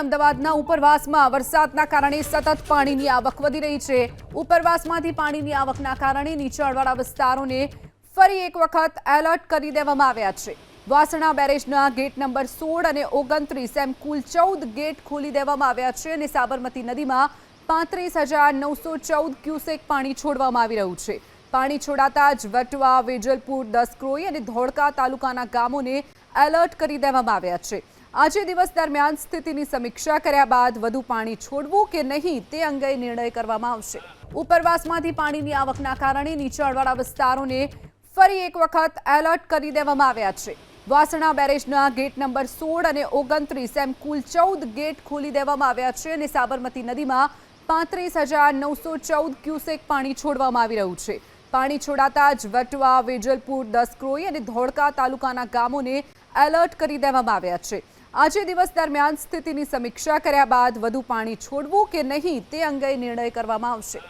અમદાવાદના ઉપરવાસમાં વરસાદના કારણે સતત પાણીની આવક વધી રહી છે. ઉપરવાસમાંથી પાણીની આવકના કારણે નીચાણવાળા વિસ્તારોને ફરી એક વખત એલર્ટ કરી દેવામાં આવ્યા છે. વાસણા બેરેજના ગેટ નંબર સોળ અને ઓગણત્રીસ એમ કુલ ચૌદ ગેટ ખોલી દેવામાં આવ્યા છે અને સાબરમતી નદીમાં પાંત્રીસ હજાર નવસો ચૌદ ક્યુસેક પાણી છોડવામાં આવી રહ્યું છે. પાણી છોડાતા જ વટવા, વેજલપુર, દસક્રોઈ અને ધોળકા તાલુકાના ગામોને એલર્ટ કરી દેવામાં આવ્યા છે. આજે દિવસ દરમિયાન સ્થિતિની સમીક્ષા કર્યા બાદ વધુ પાણી છોડવું કે નહીં તે અંગે નિર્ણય કરવામાં આવશે. ઉપરવાસમાંથી પાણીની આવકના કારણે નીચાણવાળા વિસ્તારોને ફરી એક વખત એલર્ટ કરી દેવામાં આવ્યા છે. વાસણા બેરેજના ગેટ નંબર સોળ અને ઓગણત્રીસ એમ કુલ ચૌદ ગેટ ખોલી દેવામાં આવ્યા છે અને સાબરમતી નદીમાં પાંત્રીસ હજાર નવસો ચૌદ ક્યુસેક પાણી છોડવામાં આવી રહ્યું છે. પાણી છોડાતા જ વટવા, વેજલપુર, દસક્રોઈ અને ધોળકા તાલુકાના ગામોને એલર્ટ કરી દેવામાં આવ્યા છે. આજે દિવસ દરમિયાન સ્થિતિની સમીક્ષા કર્યા બાદ વધુ પાણી છોડવું કે નહીં તે અંગે નિર્ણય કરવામાં આવશે.